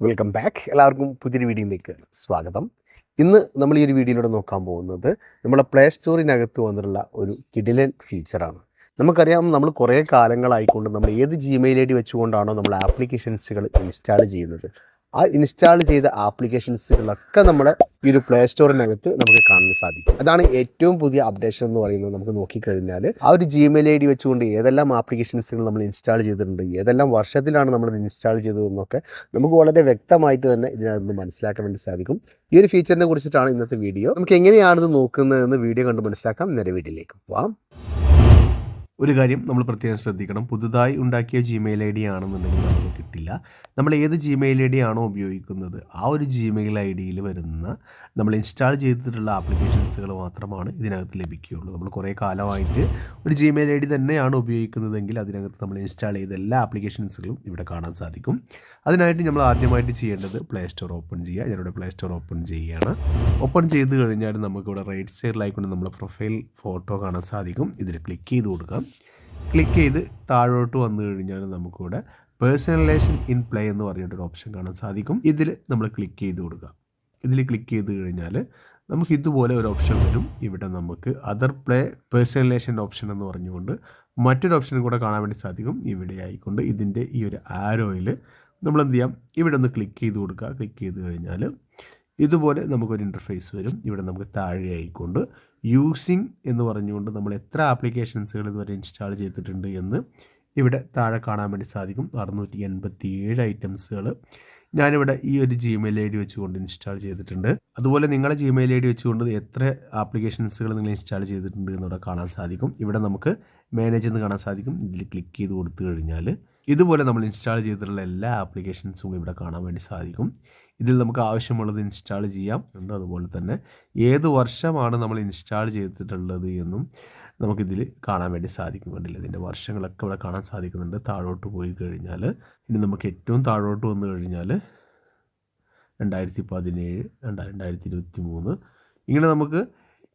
Welcome back എല്ലാവർക്കും പുതിയൊരു വീഡിയോയിലേക്ക് സ്വാഗതം. ഇന്ന് നമ്മൾ ഈ ഒരു വീഡിയോയിലൂടെ നോക്കാൻ പോകുന്നത് നമ്മുടെ പ്ലേ സ്റ്റോറിനകത്ത് വന്നിട്ടുള്ള ഒരു കിഡിലൻ ഫീച്ചറാണ് നമുക്കറിയാം നമ്മൾ കുറേ കാലങ്ങളായിക്കൊണ്ട് നമ്മൾ ഏത് ജിമെയിൽ ഐ ഡി വെച്ചുകൊണ്ടാണോ നമ്മൾ ആപ്ലിക്കേഷൻസുകൾ ഇൻസ്റ്റാൾ ചെയ്യുന്നത്. ആ ഇൻസ്റ്റാൾ ചെയ്ത ആപ്ലിക്കേഷൻസുകളൊക്കെ നമ്മുടെ ഈ ഒരു പ്ലേ സ്റ്റോറിനകത്ത് നമുക്ക് കാണാൻ സാധിക്കും. അതാണ് ഏറ്റവും പുതിയ അപ്ഡേഷൻ എന്ന് പറയുന്നത് നമുക്ക് നോക്കിക്കഴിഞ്ഞാൽ ആ ഒരു ജിമെയിൽ ഐ ഡി വെച്ചുകൊണ്ട് ഏതെല്ലാം ആപ്ലിക്കേഷൻസുകൾ നമ്മൾ ഇൻസ്റ്റാൾ ചെയ്തിട്ടുണ്ട് ഏതെല്ലാം വർഷത്തിലാണ് നമ്മൾ ഇൻസ്റ്റാൾ ചെയ്തതെന്നൊക്കെ നമുക്ക് വളരെ വ്യക്തമായിട്ട് തന്നെ ഇതിനകത്ത് മനസ്സിലാക്കാൻ വേണ്ടി സാധിക്കും. ഈ ഒരു ഫീച്ചറിനെ കുറിച്ചിട്ടാണ് ഇന്നത്തെ വീഡിയോ നമുക്ക് എങ്ങനെയാണ് ഇത് നോക്കുന്നതെന്ന് വീഡിയോ കണ്ട് മനസ്സിലാക്കാം. നേരെ വീഡിയോയിലേക്ക് പോവാം. ഒരു കാര്യം നമ്മൾ പ്രത്യേകം ശ്രദ്ധിക്കണം. പുതുതായി ഉണ്ടാക്കിയ ജിമെയിൽ ഐ ഡി ആണെന്നുണ്ടെങ്കിൽ നമുക്ക് കിട്ടില്ല. നമ്മൾ ഏത് ജിമെയിൽ ഐ ഡി ആണോ ഉപയോഗിക്കുന്നത് ആ ഒരു ജിമെയിൽ ഐ ഡിയിൽ വരുന്ന നമ്മൾ ഇൻസ്റ്റാൾ ചെയ്തിട്ടുള്ള ആപ്ലിക്കേഷൻസുകൾ മാത്രമാണ് ഇതിനകത്ത് ലഭിക്കുകയുള്ളൂ. നമ്മൾ കുറേ കാലമായിട്ട് ഒരു ജിമെയിൽ ഐ ഡി തന്നെയാണ് ഉപയോഗിക്കുന്നതെങ്കിൽ അതിനകത്ത് നമ്മൾ ഇൻസ്റ്റാൾ ചെയ്ത എല്ലാ ആപ്ലിക്കേഷൻസുകളും ഇവിടെ കാണാൻ സാധിക്കും. അതിനായിട്ട് നമ്മൾ ആദ്യമായിട്ട് ചെയ്യേണ്ടത് പ്ലേ സ്റ്റോർ ഓപ്പൺ ചെയ്യുക. ഞാനിവിടെ പ്ലേ സ്റ്റോർ ഓപ്പൺ ചെയ്യുകയാണ്. ഓപ്പൺ ചെയ്ത് കഴിഞ്ഞാൽ നമുക്കിവിടെ റൈറ്റ് സൈഡിലായിക്കൊണ്ട് നമ്മുടെ പ്രൊഫൈൽ ഫോട്ടോ കാണാൻ സാധിക്കും. ഇതിൽ ക്ലിക്ക് ചെയ്ത് കൊടുക്കാം. ക്ലിക്ക് ചെയ്ത് താഴോട്ട് വന്നു കഴിഞ്ഞാൽ നമുക്കിവിടെ പേഴ്സണലൈസേഷൻ ഇൻ പ്ലേ എന്ന് പറഞ്ഞിട്ടൊരു ഓപ്ഷൻ കാണാൻ സാധിക്കും. ഇതിൽ നമ്മൾ ക്ലിക്ക് ചെയ്ത് കൊടുക്കുക. ഇതിൽ ക്ലിക്ക് ചെയ്ത് കഴിഞ്ഞാൽ നമുക്ക് ഇതുപോലെ ഒരു ഓപ്ഷൻ വരും. ഇവിടെ നമുക്ക് അതർ പ്ലേ പേഴ്സണലൈസേഷൻ ഓപ്ഷൻ എന്ന് പറഞ്ഞുകൊണ്ട് മറ്റൊരു ഓപ്ഷൻ കൂടെ കാണാൻ വേണ്ടി സാധിക്കും. ഇവിടെ ആയിക്കൊണ്ട് ഇതിന്റെ ഈ ഒരു ആരോയിൽ നമ്മൾ എന്ത് ചെയ്യാം? ഇവിടെ ഒന്ന് ക്ലിക്ക് ചെയ്ത് കൊടുക്കുക. ക്ലിക്ക് ചെയ്ത് കഴിഞ്ഞാൽ ഇതുപോലെ നമുക്കൊരു ഇന്റർഫേസ് വരും. ഇവിടെ നമുക്ക് താഴെ ആയിക്കൊണ്ട് യൂസിങ് എന്ന് പറഞ്ഞുകൊണ്ട് നമ്മൾ എത്ര ആപ്ലിക്കേഷൻസുകൾ ഇതുവരെ ഇൻസ്റ്റാൾ ചെയ്തിട്ടുണ്ട് എന്ന് ഇവിടെ താഴെ കാണാൻ വേണ്ടി സാധിക്കും. അറുന്നൂറ്റി എൺപത്തി ഏഴ് ഐറ്റംസുകൾ. ഞാനിവിടെ ഈ ഒരു ജിമെയിൽ ഐ ഡി വെച്ചുകൊണ്ട് ഇൻസ്റ്റാൾ ചെയ്തിട്ടുണ്ട്. അതുപോലെ നിങ്ങളുടെ ജിമെയിൽ ഐ ഡി വെച്ചുകൊണ്ട് എത്ര ആപ്ലിക്കേഷൻസുകൾ നിങ്ങൾ ഇൻസ്റ്റാൾ ചെയ്തിട്ടുണ്ട് എന്നിവിടെ കാണാൻ സാധിക്കും. ഇവിടെ നമുക്ക് മാനേജ് എന്ന് കാണാൻ സാധിക്കും. ഇതിൽ ക്ലിക്ക് ചെയ്ത് കൊടുത്തു കഴിഞ്ഞാൽ ഇതുപോലെ നമ്മൾ ഇൻസ്റ്റാൾ ചെയ്തിട്ടുള്ള എല്ലാ ആപ്ലിക്കേഷൻസും ഇവിടെ കാണാൻ വേണ്ടി സാധിക്കും. ഇതിൽ നമുക്ക് ആവശ്യമുള്ളത് ഇൻസ്റ്റാൾ ചെയ്യാം. അതുപോലെ തന്നെ ഏത് വർഷമാണ് നമ്മൾ ഇൻസ്റ്റാൾ ചെയ്തിട്ടുള്ളത് എന്നും നമുക്കിതിൽ കാണാൻ വേണ്ടി സാധിക്കും കണ്ടില്ല ഇതിന്റെ വർഷങ്ങളൊക്കെ ഇവിടെ കാണാൻ സാധിക്കുന്നുണ്ട്. താഴോട്ട് പോയി കഴിഞ്ഞാൽ ഇനി നമുക്ക് ഏറ്റവും താഴോട്ട് വന്നു കഴിഞ്ഞാൽ രണ്ടായിരത്തി പതിനേഴ് രണ്ടായിരത്തി ഇരുപത്തി മൂന്ന് ഇങ്ങനെ നമുക്ക്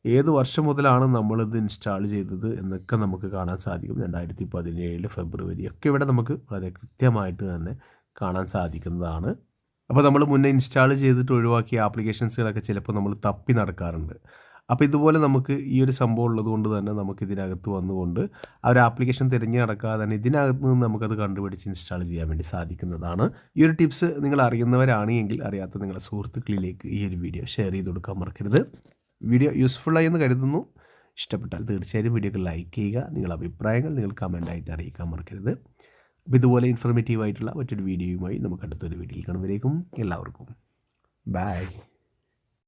ഏത് വർഷം മുതലാണ് നമ്മളിത് ഇൻസ്റ്റാൾ ചെയ്തത് എന്നൊക്കെ നമുക്ക് കാണാൻ സാധിക്കും. രണ്ടായിരത്തി പതിനേഴ് ഫെബ്രുവരി ഒക്കെ ഇവിടെ നമുക്ക് വളരെ കൃത്യമായിട്ട് തന്നെ കാണാൻ സാധിക്കുന്നതാണ്. അപ്പോൾ നമ്മൾ മുന്നേ ഇൻസ്റ്റാൾ ചെയ്തിട്ട് ഒഴിവാക്കിയ ആപ്ലിക്കേഷൻസുകളൊക്കെ ചിലപ്പോൾ നമ്മൾ തപ്പി നടക്കാറുണ്ട്. അപ്പോൾ ഇതുപോലെ നമുക്ക് ഈ ഒരു സംഭവം ഉള്ളത് കൊണ്ട് തന്നെ നമുക്ക് ഇതിനകത്ത് വന്നുകൊണ്ട് ആ ഒരു ആപ്ലിക്കേഷൻ തിരഞ്ഞു നടക്കാതെ തന്നെ ഇതിനകത്ത് നിന്ന് നമുക്കത് കണ്ടുപിടിച്ച് ഇൻസ്റ്റാൾ ചെയ്യാൻ വേണ്ടി സാധിക്കുന്നതാണ്. ഈ ഒരു ടിപ്സ് നിങ്ങൾ അറിയുന്നവരാണെങ്കിൽ അറിയാത്ത നിങ്ങളുടെ സുഹൃത്തുക്കളിലേക്ക് ഈ ഒരു വീഡിയോ ഷെയർ ചെയ്ത് കൊടുക്കാൻ മറക്കരുത്. വീഡിയോ യൂസ്ഫുള്ളായി എന്ന് കരുതുന്നു. ഇഷ്ടപ്പെട്ടാൽ തീർച്ചയായും വീഡിയോക്ക് ലൈക്ക് ചെയ്യുക നിങ്ങളുടെ അഭിപ്രായങ്ങൾ നിങ്ങൾ കമന്റായിട്ട് അറിയിക്കാൻ മറക്കരുത്. അപ്പോൾ ഇതുപോലെ ഇൻഫർമേറ്റീവ് ആയിട്ടുള്ള മറ്റൊരു വീഡിയോയുമായി നമുക്ക് അടുത്തൊരു വീഡിയോയിൽ കാണുമ്പോഴേക്കും എല്ലാവർക്കും ബൈ